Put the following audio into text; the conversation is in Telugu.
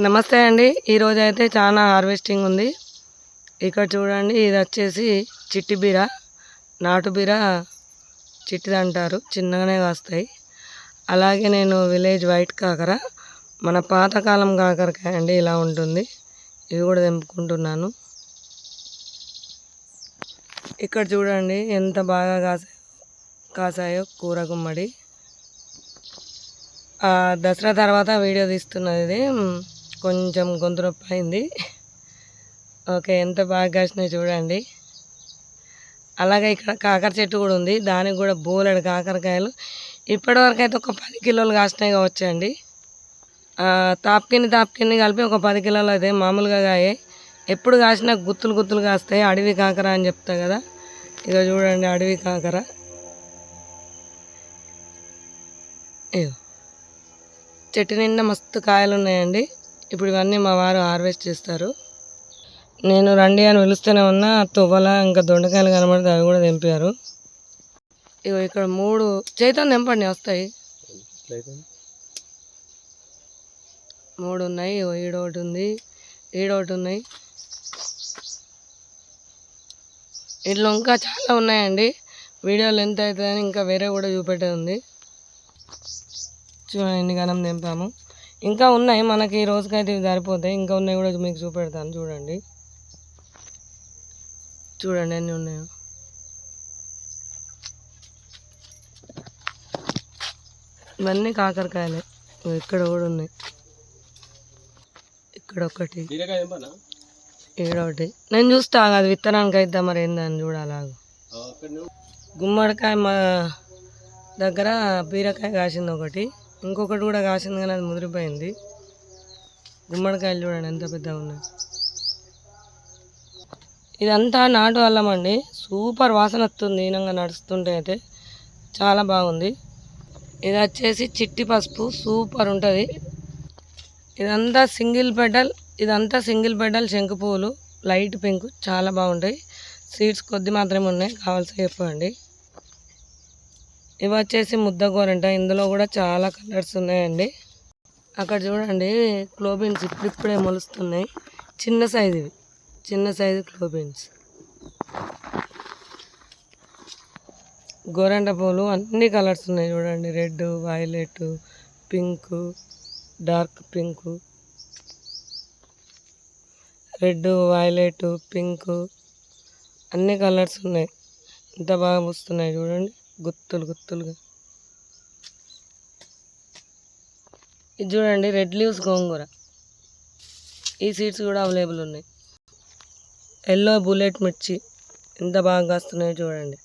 నమస్తే అండి. ఈరోజు అయితే చాలా హార్వెస్టింగ్ ఉంది. ఇక్కడ చూడండి ఇది వచ్చేసి చిట్టి బీర నాటు బీర చిట్టిది అంటారు. చిన్నగానే కాస్తాయి. అలాగే నేను విలేజ్ వైట్ కాకర మన పాతకాలం కాకరకాయ అండి ఇలా ఉంటుంది. ఇవి కూడా తెంపుకుంటున్నాను. ఇక్కడ చూడండి ఎంత బాగా కాసాయో కాసాయో కూర గుమ్మడి. ఆ, దసరా తర్వాత వీడియో తీస్తున్నది ఇది. కొంచెం గొంతు నొప్పి అయింది. ఓకే ఎంత బాగా కాసినాయి చూడండి. అలాగే ఇక్కడ కాకర చెట్టు కూడా ఉంది. దానికి కూడా బోలెడు కాకరకాయలు. ఇప్పటివరకు అయితే ఒక పది కిలోలు కాసినాయి కావచ్చండి తాప్కిని తాప్కిని కలిపి ఒక పది కిలోలు అయితే మామూలుగా కాయే. ఎప్పుడు కాసినా గుత్తులు గుత్తులు కాస్తాయి. అడవి కాకర అని చెప్తా కదా. ఇక చూడండి అడవి కాకర. చెట్టు నిండా మస్తు కాయలు ఉన్నాయండి. ఇప్పుడు ఇవన్నీ మా వారు హార్వెస్ట్ చేస్తారు. నేను రండి అని పిలుస్తూనే ఉన్నా తువ్వల ఇంకా దొండకాయలు కనబడితే అవి కూడా తెంపారు. ఇగో ఇక్కడ మూడు చైతన్యం తెంపండి వస్తాయి. మూడు ఉన్నాయి ఈడోటి ఉంది ఈడోటి ఉన్నాయి. ఇట్లా ఇంకా చాలా ఉన్నాయండి. వీడియోలు ఎంత అవుతుందని ఇంకా వేరే కూడా చూపెట్టే ఉంది. చూడండి ఎన్ని గనం తెంపాము. ఇంకా ఉన్నాయి మనకి ఈ రోజుకైతే ఇవి సరిపోతాయి. ఇంకా ఉన్నాయి కూడా మీకు చూపెడతాను చూడండి. చూడండి ఎన్ని ఉన్నాయో. ఇవన్నీ కాకరకాయలే. ఇక్కడ కూడా ఉన్నాయి. ఇక్కడ ఒకటి. ఈడ ఒకటి. నేను చూస్తా అది విత్తనానికి అయితే మరి ఏందని చూడాలి గుమ్మడికాయ మా దగ్గర బీరకాయ కాసింది ఒకటి. ఇంకొకటి కూడా కాసింది కానీ అది ముదిరిపోయింది. గుమ్మడికాయలు చూడండి ఎంత పెద్దగా ఉన్నాయి. ఇదంతా నాటు అల్లం అండి. సూపర్ వాసన వస్తుంది ఈనంగా నడుస్తుంటే అయితే. చాలా బాగుంది. ఇది వచ్చేసి చిట్టి పసుపు సూపర్ ఉంటుంది. ఇదంతా సింగిల్ పెడల్ ఇదంతా సింగిల్ పెడల్ శంకు పువ్వులు లైట్ పింక్ చాలా బాగుంటాయి. సీడ్స్ కొద్ది మాత్రమే ఉన్నాయి కావాల్సి చెప్పండి ఇవి వచ్చేసి ముద్ద గోరంట. ఇందులో కూడా చాలా కలర్స్ ఉన్నాయండి. అక్కడ చూడండి క్లోబీన్స్ ఇప్పుడిప్పుడే మొలుస్తున్నాయి. చిన్న సైజు ఇవి. చిన్న సైజు క్లోబీన్స్. గోరంట పూలు అన్ని కలర్స్ ఉన్నాయి చూడండి. Red violet pink dark pink. Red violet pink. అన్ని కలర్స్ ఉన్నాయి. ఇంత బాగా వస్తున్నాయి చూడండి. గుత్తులు గుత్తులుగా. ఇది చూడండి రెడ్ లీవ్స్ గోంగూర. ఈ సీడ్స్ కూడా అవైలబుల్ ఉన్నాయి. ఎల్లో బుల్లెట్ మిర్చి ఎంత బాగా కాస్తున్నాయో చూడండి.